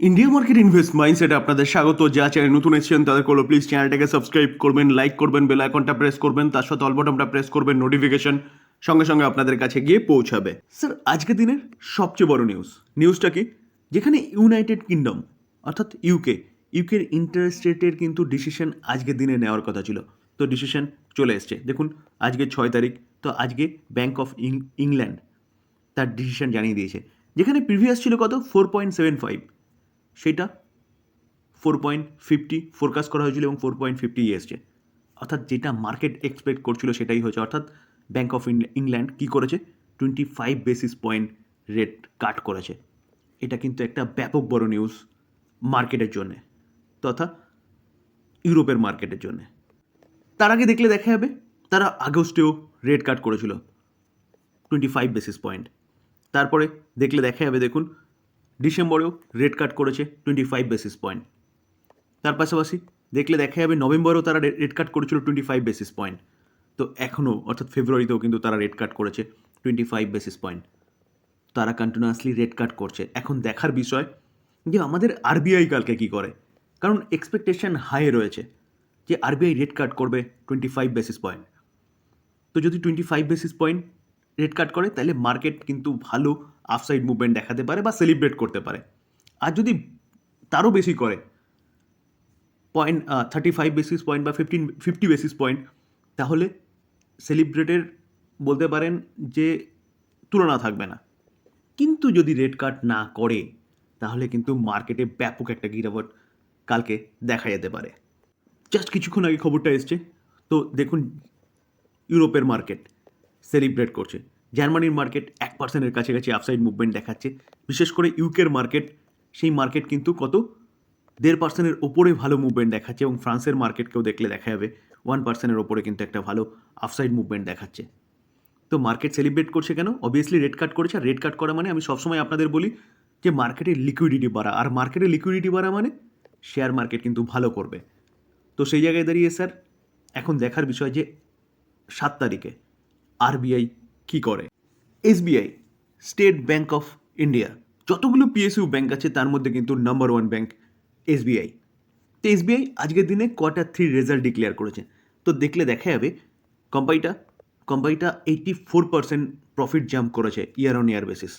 India market invest মাইন্ডসেটে আপনাদের স্বাগত। যা চ্যানেল নতুন এসেছেন তাদের করল প্লিজ চ্যানেলটাকে সাবস্ক্রাইব করবেন লাইক করবেন বেল আইকনটা প্রেস করবেন, তার সাথে অলবটনটা প্রেস করবেন নোটিফিকেশন সঙ্গে সঙ্গে আপনাদের কাছে গিয়ে পৌঁছাবে। স্যার আজকের দিনের সবচেয়ে বড় নিউজ নিউজটা কি? যেখানে ইউনাইটেড কিংডম অর্থাৎ ইউকে ইউকের ইন্টারেস্ট রেটের কিন্তু ডিসিশন আজকের দিনে নেওয়ার কথা ছিল। তো ডিসিশন চলে এসছে। দেখুন, আজকে ছয় তারিখ, তো আজকে ব্যাঙ্ক অফ ইংল্যান্ড তার ডিসিশন জানিয়ে দিয়েছে। যেখানে প্রিভিয়াস ছিল কত? ফোর পয়েন্ট সেভেন ফাইভ সেটা ফোর পয়েন্ট ফিফটি ফোরকাস্ট করা হয়েছিল এবং ফোর পয়েন্ট ফিফটি এসছে অর্থাৎ যেটা মার্কেট এক্সপেক্ট করছিল সেটাই হয়েছে। অর্থাৎ ব্যাঙ্ক অফ ইংল্যান্ড কী করেছে? Twenty five basis point rate cut করেছে। এটা কিন্তু একটা ব্যাপক বড় নিউজ মার্কেটের জন্যে, তথা ইউরোপের মার্কেটের জন্যে। তার আগে দেখলে দেখা যাবে, তারা আগস্টেও রেট কাট করেছিল টোয়েন্টি ফাইভ বেসিস পয়েন্ট তারপরে দেখলে দেখা যাবে, দেখুন ডিসেম্বরেও রেট কাট করেছে টোয়েন্টি ফাইভ বেসিস পয়েন্ট তার পাশাপাশি দেখলে দেখা যাবে নভেম্বরেও তারা রেট কাট করেছিল টোয়েন্টি ফাইভ বেসিস পয়েন্ট তো এখনও অর্থাৎ ফেব্রুয়ারিতেও কিন্তু তারা রেট কাট করেছে টোয়েন্টি ফাইভ বেসিস পয়েন্ট তারা কন্টিনিউয়াসলি রেট কাট করছে। এখন দেখার বিষয় যে আমাদের আরবিআই কালকে কী করে? কারণ এক্সপেকটেশন হাই রয়েছে যে আরবিআই রেট কাট করবে টোয়েন্টি ফাইভ বেসিস পয়েন্ট তো যদি twenty five basis point rate cut করে, তাহলে মার্কেট কিন্তু ভালো আফসাইড মুভমেন্ট দেখাতে পারে বা সেলিব্রেট করতে পারে। আর যদি তারও বেশি করে point thirty five basis point বা ফিফটিন ফিফটি বেসিস পয়েন্ট তাহলে সেলিব্রেটের বলতে পারেন যে তুলনা থাকবে না। কিন্তু যদি রেড কাট না করে, তাহলে কিন্তু মার্কেটে ব্যাপক একটা গিরাবট কালকে দেখা যেতে পারে। জাস্ট কিছুক্ষণ আগে খবরটা এসছে। তো দেখুন, ইউরোপের মার্কেট সেলিব্রেট করছে। জার্মানির মার্কেট এক পার্সেন্টের কাছাকাছি আপসাইড মুভমেন্ট দেখাচ্ছে। বিশেষ করে ইউকের মার্কেট, সেই মার্কেট কিন্তু কত? দেড় পার্সেন্টের ওপরে ভালো মুভমেন্ট দেখাচ্ছে এবং ফ্রান্সের মার্কেটকেও দেখলে দেখা যাবে ওয়ান পার্সেন্টের ওপরে কিন্তু একটা ভালো আফসাইড মুভমেন্ট দেখাচ্ছে। তো মার্কেট সেলিব্রেট করছে কেন? অবভিয়াসলি রেড কাট করেছে, আর রেড কাট করা মানে আমি সবসময় আপনাদের বলি যে মার্কেটের লিকুইডিটি বাড়া। আর মার্কেটের লিকুইডিটি বাড়া মানে শেয়ার মার্কেট কিন্তু ভালো করবে। তো সেই জায়গায় দাঁড়িয়ে স্যার এখন দেখার বিষয় যে সাত তারিখে আরবিআই কী করে? SBI state bank of India যতগুলো পিএসইউ ব্যাঙ্ক আছে, তার মধ্যে কিন্তু নাম্বার ওয়ান ব্যাংক এসবিআই তো এসবিআই আজকের দিনে কোয়ার্টার থ্রি রেজাল্ট ডিক্লেয়ার করেছে? তো দেখলে দেখা যাবে কোম্পানিটা কোম্পানিটা eighty four percent profit jump করেছে ইয়ার অন ইয়ার বেসিস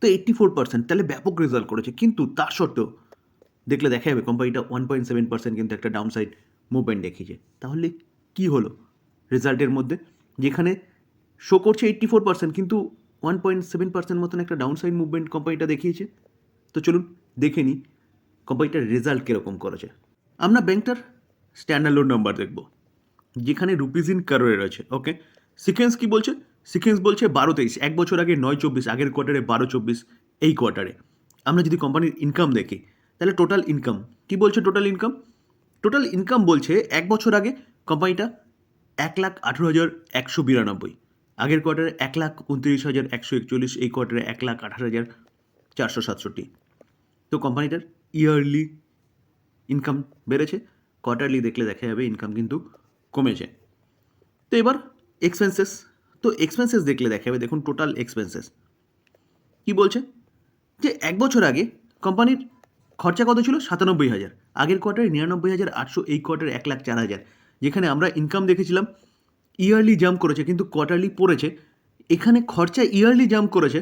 তো এইট্টি ফোর পার্সেন্ট তাহলে ব্যাপক রেজাল্ট করেছে। কিন্তু তার সত্ত্বেও, দেখলে দেখা যাবে কোম্পানিটা ওয়ান পয়েন্ট সেভেন পার্সেন্ট কিন্তু একটা ডাউন সাইড মুভমেন্ট দেখিয়েছে। তাহলে কি হলো? রেজাল্টের মধ্যে, যেখানে শো করছে এইট্টি ফোর পার্সেন্ট কিন্তু ওয়ান পয়েন্ট সেভেন পার্সেন্ট মতন একটা ডাউন সাইড মুভমেন্ট কোম্পানিটা দেখিয়েছে। তো চলুন দেখে নিই কোম্পানিটার রেজাল্ট কীরকম করেছে। আমরা ব্যাংকটার স্ট্যান্ডার্ড নাম্বার দেখব, যেখানে রুপিজ ইন কারোরে রয়েছে ওকে সিকোয়েন্স কি বলছে? সিকোয়েন্স বলছে বারো তেইশ, এক বছর আগে নয় চব্বিশ, আগের কোয়ার্টারে বারো চব্বিশ, এই কোয়ার্টারে আমরা যদি কোম্পানির ইনকাম দেখি, তাহলে টোটাল ইনকাম কি বলছে টোটাল ইনকাম টোটাল ইনকাম বলছে এক বছর আগে কোম্পানিটা এক লাখ আঠেরো হাজার একশো বিরানব্বই আগের কোয়ার্টারে এক লাখ উনত্রিশ হাজার একশো একচল্লিশ, এই কোয়ার্টারে এক লাখ আঠারো হাজার চারশো সাতষট্টি। তো কোম্পানিটার ইয়ারলি ইনকাম বেড়েছে, কোয়ার্টারলি দেখলে দেখা যাবে ইনকাম কিন্তু কমেছে। তো এবার এক্সপেন্সেস তো এক্সপেন্সেস দেখলে দেখা যাবে, দেখুন টোটাল এক্সপেন্সেস কি বলছে? যে এক বছর আগে কোম্পানির খরচা কত ছিল? সাতানব্বই হাজার। আগের কোয়ার্টারে নিরানব্বই হাজার, আটশো, এই কোয়ার্টারে এক লাখ চার হাজার। যেখানে আমরা ইনকাম দেখেছিলাম ইয়ারলি জাম্প করেছে, কিন্তু কোয়ার্টারলি পড়েছে। এখানে খরচা ইয়ারলি জাম্প করেছে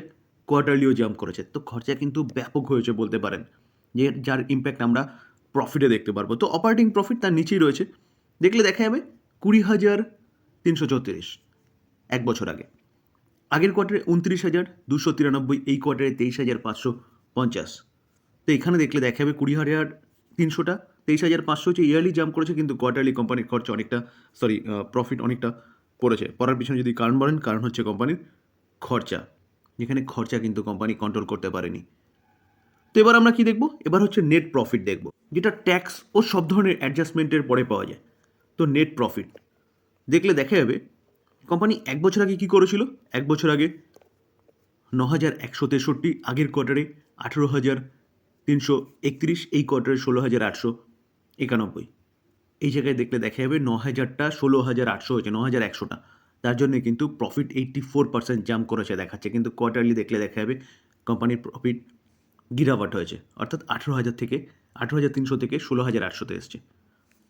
কোয়ার্টারলিও জাম্প করেছে। তো খরচা কিন্তু ব্যাপক হয়েছে বলতে পারেন, যে যার ইম্প্যাক্ট আমরা প্রফিটে দেখতে পারব। তো অপারেটিং প্রফিট তার নিচেই রয়েছে। দেখলে দেখা যাবে, কুড়ি হাজার তিনশো চৌত্রিশ, এক বছর আগে। আগের কোয়ার্টারে উনত্রিশ হাজার দুশো তিরানব্বই, এই কোয়ার্টারে তেইশ হাজার পাঁচশো পঞ্চাশ। তো এখানে দেখলে দেখা যাবে কুড়ি হাজার তিনশোটা তেইশ হাজার পাঁচশো হচ্ছে ইয়ারলি জাম্প করেছে, কিন্তু কোয়ার্টারলি কোম্পানির খরচা অনেকটা সরি প্রফিট অনেকটা পড়েছে। পড়ার পিছনে যদি কারণ বলেন, কারণ হচ্ছে কোম্পানির খরচা, যেখানে খরচা কিন্তু কোম্পানি কন্ট্রোল করতে পারেনি। তো এবার আমরা কি দেখব? এবার হচ্ছে নেট প্রফিট দেখব, যেটা ট্যাক্স ও সব ধরনের অ্যাডজাস্টমেন্টের পরে পাওয়া যায়। তো নেট প্রফিট দেখলে দেখা যাবে কোম্পানি এক বছর আগে কী করেছিল? এক বছর আগে ন হাজার একশো তেষট্টি, আগের কোয়ার্টারে আঠেরো হাজার তিনশো একত্রিশ, এই কোয়ার্টারে ষোলো হাজার আটশো একানব্বই। এই জায়গায় দেখলে দেখা যাবে ন হাজারটা ষোলো হাজার আটশো হয়েছে ন হাজার একশোটা। তার জন্য কিন্তু profit eighty four percent jump করেছে, দেখাচ্ছে। কিন্তু কোয়ার্টারলি দেখলে দেখা যাবে কোম্পানির প্রফিট গিরাবাট হয়েছে। অর্থাৎ আঠেরো হাজার থেকে আঠেরো হাজার তিনশো থেকে ষোলো হাজার আটশোতে এসছে।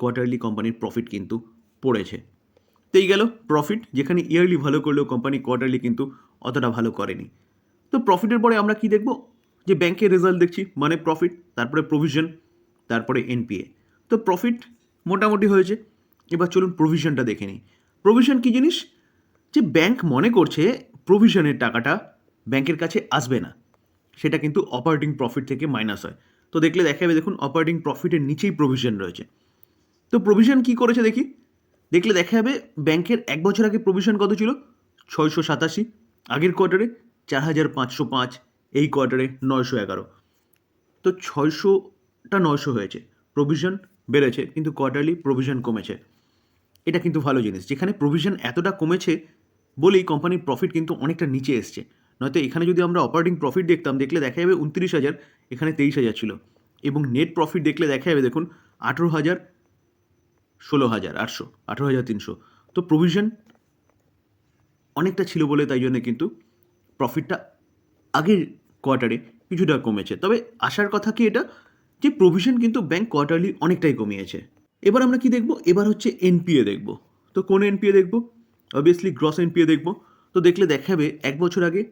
কোয়ার্টারলি কোম্পানির প্রফিট কিন্তু পড়েছে। তো এই গেল প্রফিট যেখানে ইয়ারলি ভালো করলেও কোম্পানি কোয়ার্টারলি কিন্তু অতটা ভালো করেনি। তো প্রফিটের পরে আমরা কি দেখব? যে ব্যাংকের রেজাল্ট দেখছি মানে প্রফিট তারপরে প্রভিশন তারপরে এনপিএ তো প্রফিট মোটামুটি হয়েছে। এবার চলুন প্রভিশনটা দেখে নিই। প্রভিশন কী জিনিস? যে ব্যাংক মনে করছে প্রভিশনের টাকাটা ব্যাংকের কাছে আসবে না। সেটা কিন্তু অপারেটিং প্রফিট থেকে মাইনাস হয়। তো দেখলে দেখা যাবে দেখুন অপারেটিং প্রফিটের নিচেই প্রভিশন রয়েছে। তো প্রভিশন কি করেছে দেখি? দেখলে দেখা যাবে ব্যাংকের এক বছর আগে প্রভিশন কত ছিল? ছয়শো সাতাশি। আগের কোয়ার্টারে চার হাজার পাঁচশো পাঁচ, এই কোয়ার্টারে নয়শো এগারো। তো ছয়শোটা নয়শো হয়েছে। প্রভিশন বেড়েছে, কিন্তু কোয়ার্টারলি প্রভিশন কমেছে। এটা কিন্তু ভালো জিনিস। যেখানে প্রভিশন এতটা কমেছে বলেই কোম্পানির প্রফিট কিন্তু অনেকটা নিচে এসছে। নয়তো এখানে যদি আমরা অপারেটিং প্রফিট দেখতাম, দেখলে দেখা যাবে উনত্রিশ হাজার, এখানে তেইশ হাজার ছিল। এবং নেট প্রফিট দেখলে দেখা যাবে, দেখুন, আঠেরো হাজার, ষোলো হাজার, আটশো, আঠেরো হাজার তিনশো। তো প্রভিশন অনেকটা ছিল বলে তাই জন্য কিন্তু প্রফিটটা আগের কোয়ার্টারে কিছুটা কমেছে। তবে আসার কথা কি এটা? যে প্রভিশন কিন্তু ব্যাংক কোয়ার্টারলি অনেকটাই কমিয়েছে। এবার আমরা কি দেখব? এবার হচ্ছে এনপিএ দেখব। তো কোন এনপিএ দেখব? অবভিয়াসলি গ্রস এনপিএ দেখব। তো দেখলে দেখাবে, এক বছর আগে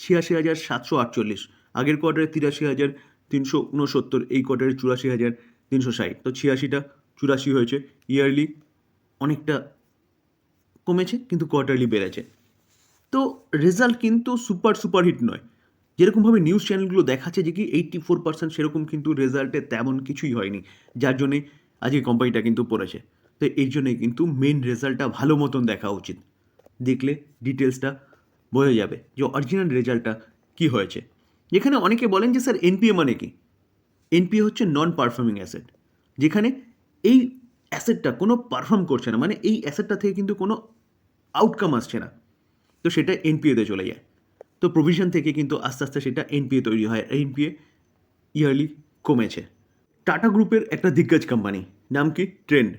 ছিয়াশি হাজার সাতশো আটচল্লিশ, আগের কোয়ার্টারে তিরাশি হাজার তিনশো উনসত্তর এই কোয়ার্টারে চুরাশি হাজার তিনশো ষাট। তো ছিয়াশিটা চুরাশি হয়েছে ইয়ারলি অনেকটা কমেছে, কিন্তু কোয়ার্টারলি বেড়েছে। তো রেজাল্ট কিন্তু সুপার সুপার হিট নয়। যেরকমভাবে নিউজ চ্যানেলগুলো দেখাচ্ছে যে কি এইট্টি ফোর পার্সেন্ট সেরকম কিন্তু রেজাল্টে তেমন কিছুই হয়নি। যার জন্যে আজকে কোম্পানিটা কিন্তু পড়েছে। তো এর জন্যে কিন্তু মেন রেজাল্টটা ভালো মতন দেখা উচিত। দেখলে ডিটেলসটা বোঝা যাবে যে অরিজিনাল রেজাল্টটা কি হয়েছে। যেখানে অনেকে বলেন যে, স্যার এনপিএ মানে কি? এনপিএ হচ্ছে নন পারফর্মিং অ্যাসেট যেখানে এই অ্যাসেটটা কোনো পারফর্ম করছে না। মানে এই অ্যাসেটটা থেকে কিন্তু কোনো আউটকাম আসছে না। তো সেটা এনপিএতে চলে যায়। তো প্রভিশন থেকে কিন্তু আস্তে আস্তে সেটা এনপিএ তৈরি হয়। এনপিএ ইয়ারলি কমেছে। টাটা গ্রুপের একটা দিগ্গজ কোম্পানি নাম কি? ট্রেন্ড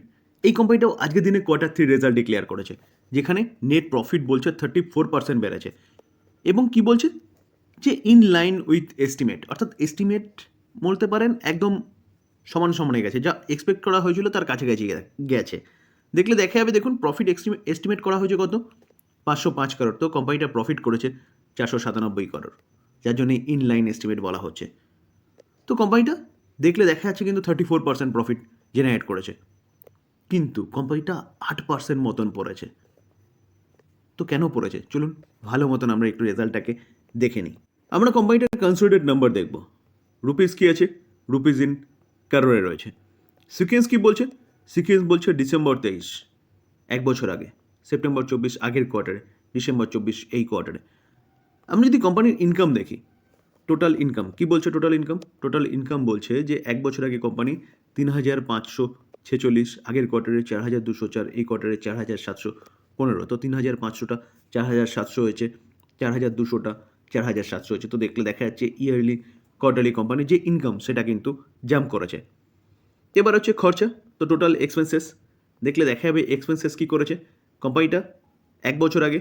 এই কোম্পানিটাও আজকের দিনে কোয়ার্টার থ্রি রেজাল্ট ডিক্লেয়ার করেছে, যেখানে নেট প্রফিট বলছে থার্টি ফোর পার্সেন্ট বেড়েছে। এবং কি বলছে? যে ইন লাইন উইথ এস্টিমেট অর্থাৎ এস্টিমেট বলতে পারেন একদম সমান সমানে গেছে, যা এক্সপেক্ট করা হয়েছিল তার কাছাকাছি গেছে দেখলে দেখা যাবে, দেখুন প্রফিট এস্টিমেট করা হয়েছে কত? পাঁচশো পাঁচ করোড় তো কোম্পানিটা প্রফিট করেছে। চারশো সাতানব্বই করোড়। যার জন্য ইনলাইন এস্টিমেট বলা হচ্ছে। তো কোম্পানিটা দেখলে দেখা যাচ্ছে কিন্তু thirty four percent profit generate করেছে। কিন্তু কোম্পানিটা আট পার্সেন্ট মতন পড়েছে। তো কেন পড়েছে? চলুন ভালো মতন আমরা একটু রেজাল্টটাকে দেখে নিই। আমরা কোম্পানিটার কনসোলিডেড নাম্বার দেখব। রুপিস কী আছে? রুপিস ইন কারোরে রয়েছে। সিকোয়েন্স কী বলছে সিকোয়েন্স বলছে ডিসেম্বর তেইশ, এক বছর আগে। সেপ্টেম্বর চব্বিশ আগের কোয়ার্টারে ডিসেম্বর চব্বিশ এই কোয়ার্টারে আমরা যদি কোম্পানির ইনকাম দেখি টোটাল ইনকাম কি বলছে টোটাল ইনকাম টোটাল ইনকাম বলছে যে এক বছর আগে কোম্পানি তিন হাজার পাঁচশো ছেচল্লিশ, আগের কোয়ার্টারে চার হাজার দুশো চার, এই কোয়ার্টারে চার হাজার সাতশো পনেরো। তো তিন হাজার পাঁচশোটা, চার হাজার সাতশো হয়েছে, চার হাজার দুশোটা, চার হাজার সাতশো হয়েছে। তো দেখলে দেখা যাচ্ছে ইয়ারলি কোয়ার্টারলি কোম্পানির যে ইনকাম সেটা কিন্তু জাম্প করেছে। এবার হচ্ছে খরচা, তো টোটাল এক্সপেন্সেস দেখলে দেখা যাবে এক্সপেন্সেস কী করেছে? কোম্পানিটা এক বছর আগে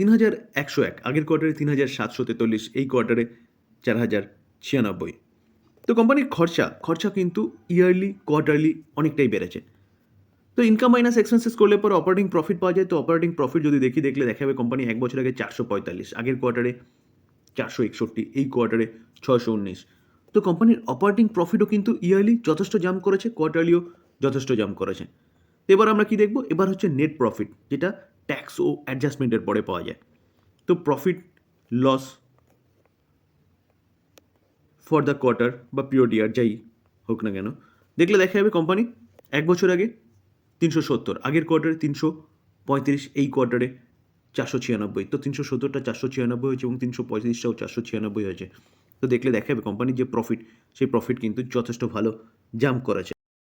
তিন হাজার একশো এক, আগের কোয়ার্টারে তিন হাজার সাতশো তেতাল্লিশ, এই কোয়ার্টারে চার হাজার ছিয়ানব্বই। তো কোম্পানির খরচা খরচা কিন্তু ইয়ারলি কোয়ার্টারলি অনেকটাই বেড়েছে। তো ইনকাম মাইনাস এক্সপেন্সেস করলে পরে অপারেটিং প্রফিট পাওয়া যায়। তো অপারেটিং প্রফিট যদি দেখি, দেখলে দেখা যাবে কোম্পানি এক বছর আগে চারশো পঁয়তাল্লিশ, আগের কোয়ার্টারে চারশো একষট্টি, এই কোয়ার্টারে ছয়শো উনিশ। তো কোম্পানির অপারেটিং প্রফিটও কিন্তু ইয়ারলি যথেষ্ট জাম্প করেছে কোয়ার্টারলিও যথেষ্ট জাম্প করেছে। এবার আমরা কি দেখব? এবার হচ্ছে নেট প্রফিট যেটা ট্যাক্স ও অ্যাডজাস্টমেন্টের পরে পাওয়া যায়। তো profit loss for the quarter বা পিওর ইয়ার যাই হোক না কেন, দেখলে দেখা যাবে কোম্পানি এক বছর আগে তিনশো সত্তর, আগের কোয়ার্টারে তিনশো পঁয়ত্রিশ, এই কোয়ার্টারে চারশো ছিয়ানব্বই। তো তিনশো সত্তরটা চারশো ছিয়ানব্বই হয়েছে এবং তিনশো পঁয়ত্রিশটাও চারশো ছিয়ানব্বই হয়েছে। তো দেখলে দেখা যাবে কোম্পানির যে প্রফিট সেই প্রফিট কিন্তু যথেষ্ট ভালো জাম্প করেছে।